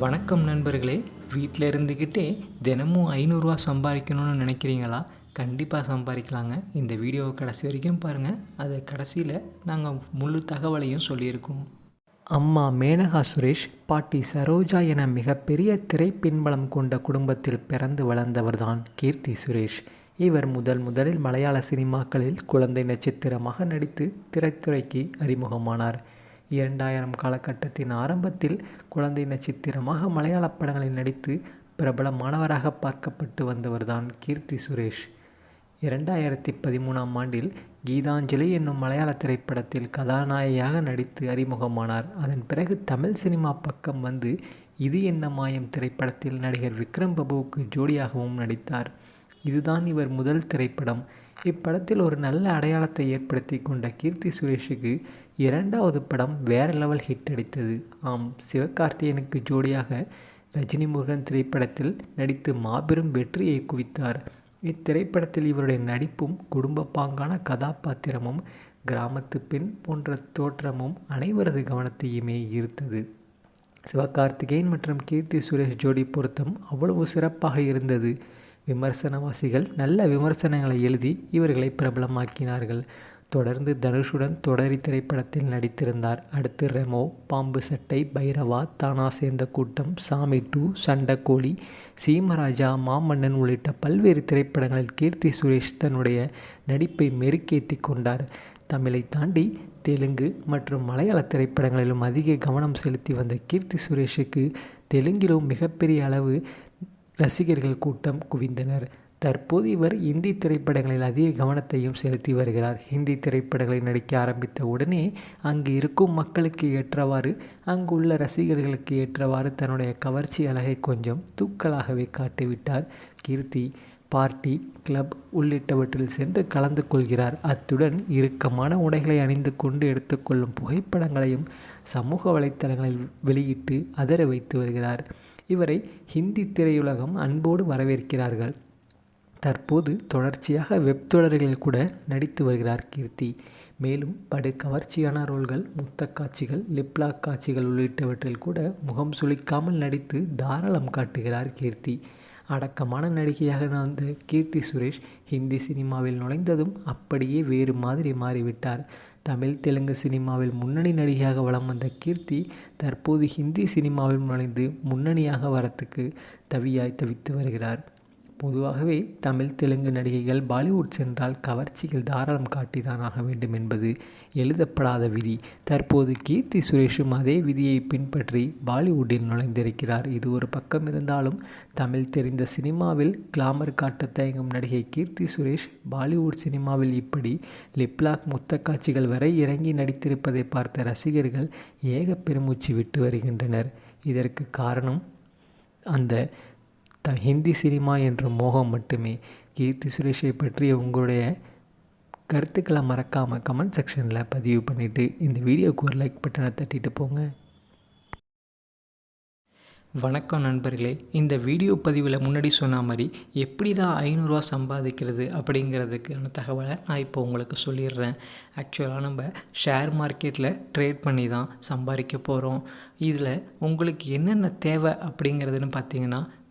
வணக்கம் நண்பர்களே. வீட்டில் இருந்துக்கிட்டே தினமும் ஐநூறுரூவா சம்பாதிக்கணும்னு நினைக்கிறீங்களா? கண்டிப்பாக சம்பாதிக்கலாங்க இந்த வீடியோவை கடைசி வரைக்கும் பாருங்கள் அது கடைசியில் நாங்கள் முழு தகவலையும் சொல்லியிருக்கோம். அம்மா மேனகா சுரேஷ் பாட்டி சரோஜா என மிகப்பெரிய திரைப்பின்பலம் கொண்ட குடும்பத்தில் பிறந்து வளர்ந்தவர்தான் கீர்த்தி சுரேஷ். இவர் முதல் முதலில் மலையாள சினிமாக்களில் குழந்தை நட்சத்திரமாக நடித்து திரைத்துறைக்கு அறிமுகமானார். இரண்டாயிரம் காலகட்டத்தின் ஆரம்பத்தில் குழந்தை நட்சத்திரமாக மலையாள படங்களில் நடித்து பிரபலமானவராக பார்க்கப்பட்டு வந்தவர்தான் கீர்த்தி சுரேஷ். இரண்டாயிரத்தி பதிமூணாம் ஆண்டில் கீதாஞ்சலி என்னும் மலையாள திரைப்படத்தில் கதாநாயகியாக நடித்து அறிமுகமானார். அதன் பிறகு தமிழ் சினிமா பக்கம் வந்து இது என்ன மாயம் திரைப்படத்தில் நடிகர் விக்ரம் பிரபுவுக்கு ஜோடியாகவும் நடித்தார். இதுதான் இவர் முதல் திரைப்படம். இப்படத்தில் ஒரு நல்ல அடையாளத்தை ஏற்படுத்தி கொண்ட கீர்த்தி சுரேஷுக்கு இரண்டாவது படம் வேற லெவல் ஹிட் அடித்தது. ஆம் சிவகார்த்தியனுக்கு ஜோடியாக ரஜினி முருகன் திரைப்படத்தில் நடித்து மாபெரும் வெற்றியை குவித்தார். இத்திரைப்படத்தில் இவருடைய நடிப்பும் குடும்ப பாங்கான கதாபாத்திரமும் கிராமத்து பெண் போன்ற தோற்றமும் அனைவரது கவனத்தையுமே ஈர்த்தது. சிவகார்த்திகேயன் மற்றும் கீர்த்தி சுரேஷ் ஜோடி பொருத்தம் அவ்வளவு சிறப்பாக இருந்தது. விமர்சனவாசிகள் நல்ல விமர்சனங்களை எழுதி இவர்களை பிரபலமாக்கினார்கள். தொடர்ந்து தனுஷுடன் தொடரி திரைப்படத்தில் நடித்திருந்தார். அடுத்து ரெமோ பாம்பு சட்டை பைரவா தானா சேர்ந்த கூட்டம் சாமி டூ சண்டக்கோழி சீமராஜா மாமன்னன் உள்ளிட்ட பல்வேறு திரைப்படங்களில் கீர்த்தி சுரேஷ் தன்னுடைய நடிப்பை மெருக்கேற்றி கொண்டார். தமிழை தாண்டி தெலுங்கு மற்றும் மலையாள திரைப்படங்களிலும் அதிக கவனம் செலுத்தி வந்த கீர்த்தி சுரேஷுக்கு தெலுங்கிலும் மிகப்பெரிய அளவு ரசிகர்கள் கூட்டம் குவிந்தனர். தற்போது இவர் இந்தி திரைப்படங்களில் அதிக கவனத்தையும் செலுத்தி வருகிறார். ஹிந்தி திரைப்படங்களில் நடிக்க ஆரம்பித்த உடனே அங்கு இருக்கும் மக்களுக்கு ஏற்றவாறு அங்குள்ள ரசிகர்களுக்கு ஏற்றவாறு தன்னுடைய கவர்ச்சி அழகை கொஞ்சம் தூக்கலாகவே காட்டிவிட்டார். கீர்த்தி பார்ட்டி கிளப் உள்ளிட்டவற்றில் சென்று கலந்து கொள்கிறார். அத்துடன் இறுக்கமான உடைகளை அணிந்து கொண்டு எடுத்துக்கொள்ளும் புகைப்படங்களையும் சமூக வலைத்தளங்களில் வெளியிட்டு அதர வைத்து வருகிறார். இவரை ஹிந்தி திரையுலகம் அன்போடு வரவேற்கிறார்கள். தற்போது தொடர்ச்சியாக வெப் தொடர்களில் கூட நடித்து வருகிறார் கீர்த்தி. மேலும் படு கவர்ச்சியான ரோல்கள் முத்த காட்சிகள் லிப்லாக் காட்சிகள் உள்ளிட்டவற்றில் கூட முகம் சுளிக்காமல் நடித்து தாராளம் காட்டுகிறார் கீர்த்தி. அடக்கமான நடிகையாக வந்த கீர்த்தி சுரேஷ் ஹிந்தி சினிமாவில் நுழைந்ததும் அப்படியே வேறு மாதிரி மாறிவிட்டார். தமிழ் தெலுங்கு சினிமாவில் முன்னணி நடிகையாக வலம் வந்த கீர்த்தி தற்போது ஹிந்தி சினிமாவில் நுழைந்து முன்னணியாக வரத்துக்கு தவியாய் தவித்து வருகிறார். பொதுவாகவே தமிழ் தெலுங்கு நடிகைகள் பாலிவுட் சென்றால் கவர்ச்சிகள் தாராளம் காட்டிதான் ஆக வேண்டும் என்பது எழுதப்படாத விதி. தற்போது கீர்த்தி சுரேஷும் அதே விதியை பின்பற்றி பாலிவுட்டில் நுழைந்திருக்கிறார். இது ஒரு பக்கம் இருந்தாலும் தமிழ் தெரிந்த சினிமாவில் கிளாமர் காட்ட தயங்கும் நடிகை கீர்த்தி சுரேஷ் பாலிவுட் சினிமாவில் இப்படி லிப்லாக் முத்த காட்சிகள் வரை இறங்கி நடித்திருப்பதை பார்த்த ரசிகர்கள் ஏக பெருமூச்சு விட்டு வருகின்றனர். இதற்கு காரணம் அந்த த ஹிந்தி சினிமா என்ற மோகம் மட்டுமே. கீர்த்தி சுரேஷை பற்றி உங்களுடைய கருத்துக்களை மறக்காமல் கமெண்ட் செக்ஷனில் பதிவு பண்ணிவிட்டு இந்த வீடியோக்கு ஒரு லைக் பட்டனை தட்டிட்டு போங்க. வணக்கம் நண்பர்களே. இந்த வீடியோ பதிவில் முன்னாடி சொன்ன மாதிரி எப்படி தான் ஐநூறுரூவா சம்பாதிக்கிறது அப்படிங்கிறதுக்கான தகவலை நான் இப்போ உங்களுக்கு சொல்லிடுறேன். ஆக்சுவலாக நம்ம ஷேர் மார்க்கெட்டில் ட்ரேட் பண்ணி தான் சம்பாதிக்க போகிறோம் இதில் உங்களுக்கு என்னென்ன தேவை அப்படிங்கிறதுன்னு பார்த்தீங்கன்னா